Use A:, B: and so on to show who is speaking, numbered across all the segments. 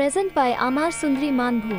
A: Present
B: by अमर सुंदरी मानभू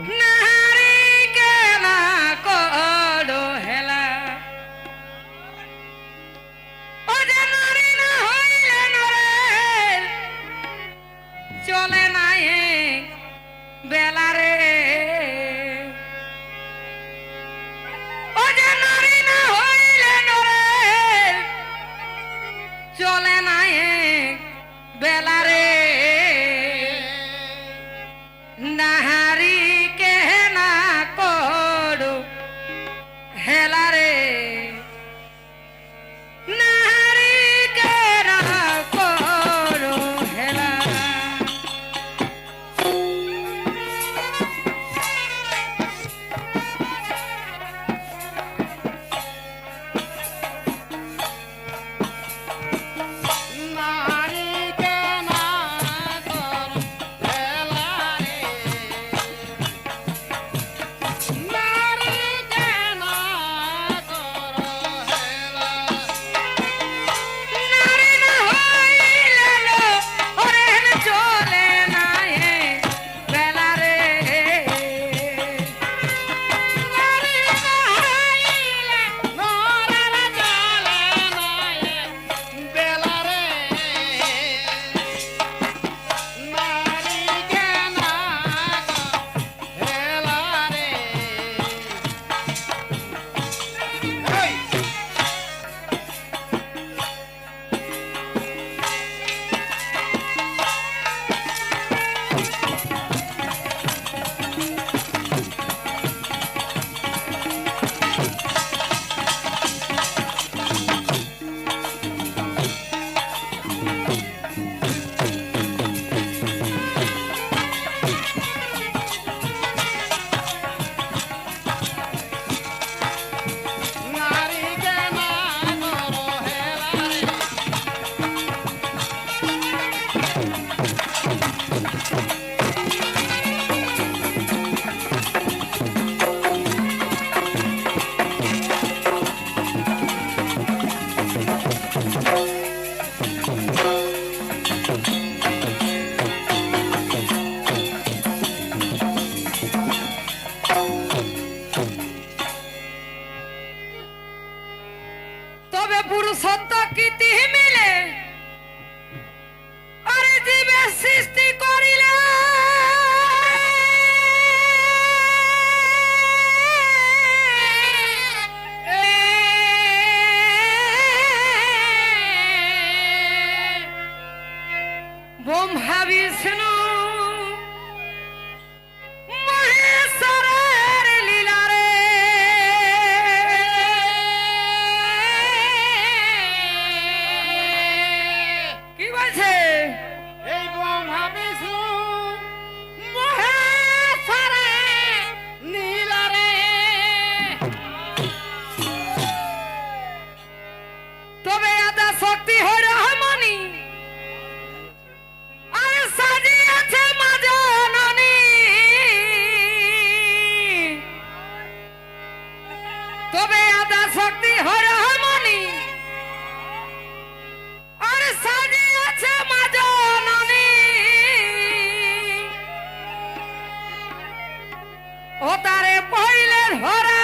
B: ও তারে পইলের হরা।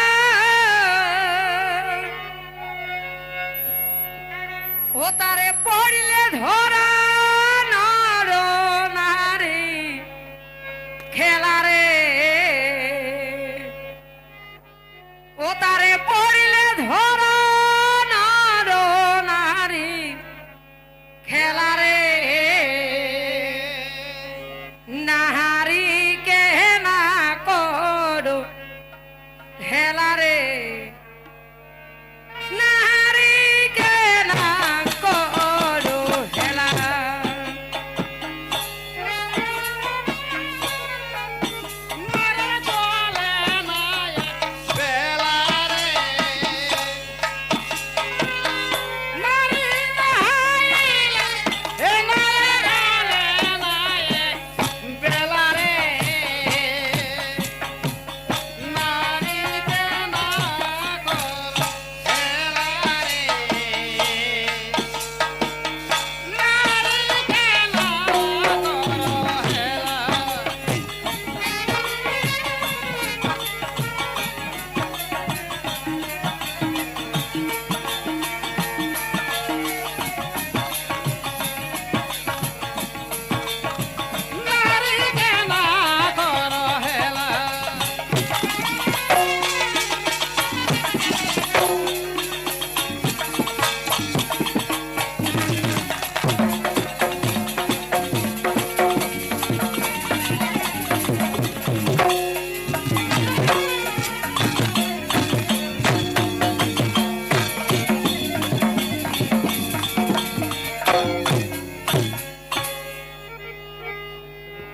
B: ও তারে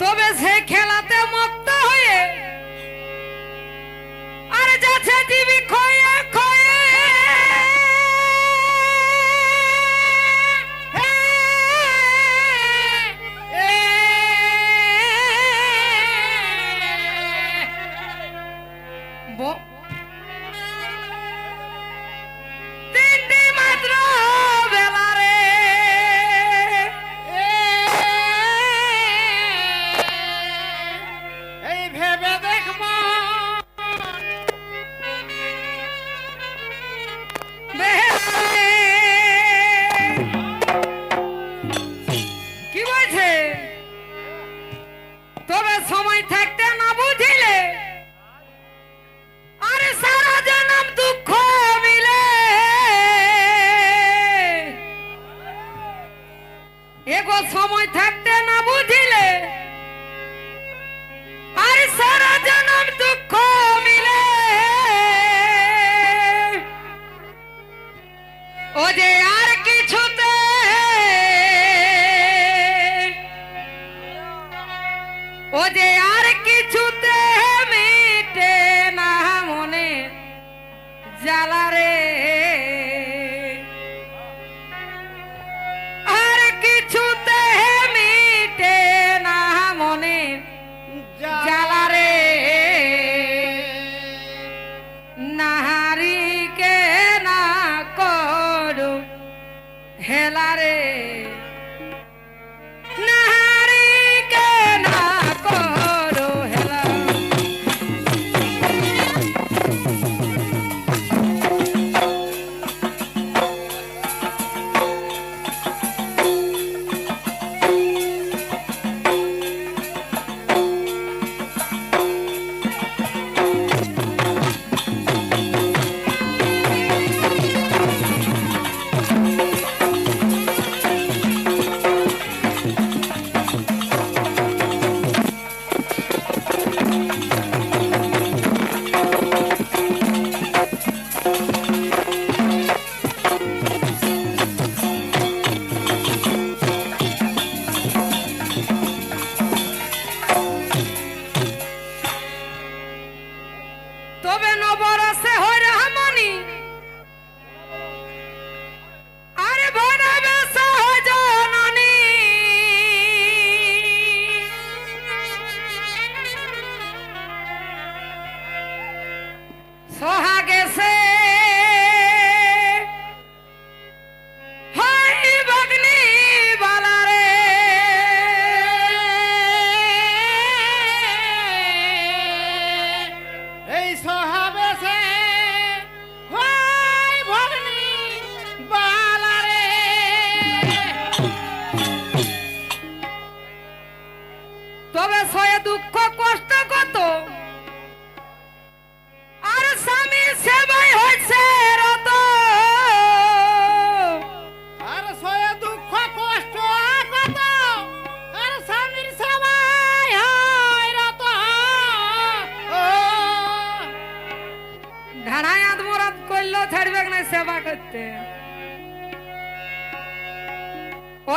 B: তবে সে খেলাতে মত্ত হয়ে আর যাচ্ছে টিভি সময় থাকতে না বুঝিলে আর সারা জনম দুঃখ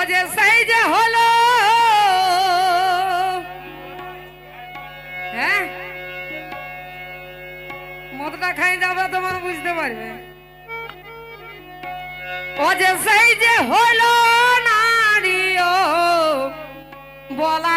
B: যে সেই যে হলো। হ্যাঁ? মদটা খাই যাবে তোমার বুঝতে পারবে। ও যে সেই যে হলো নারী বলা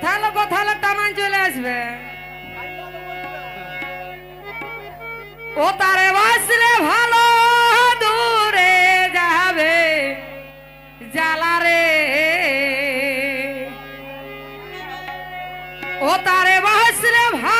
B: কোথালো কোথালো টামান চলে আসবে। ও তারে বাসলে ভালো দূরে যাবে জালারে ও তারে বাসলে ভালো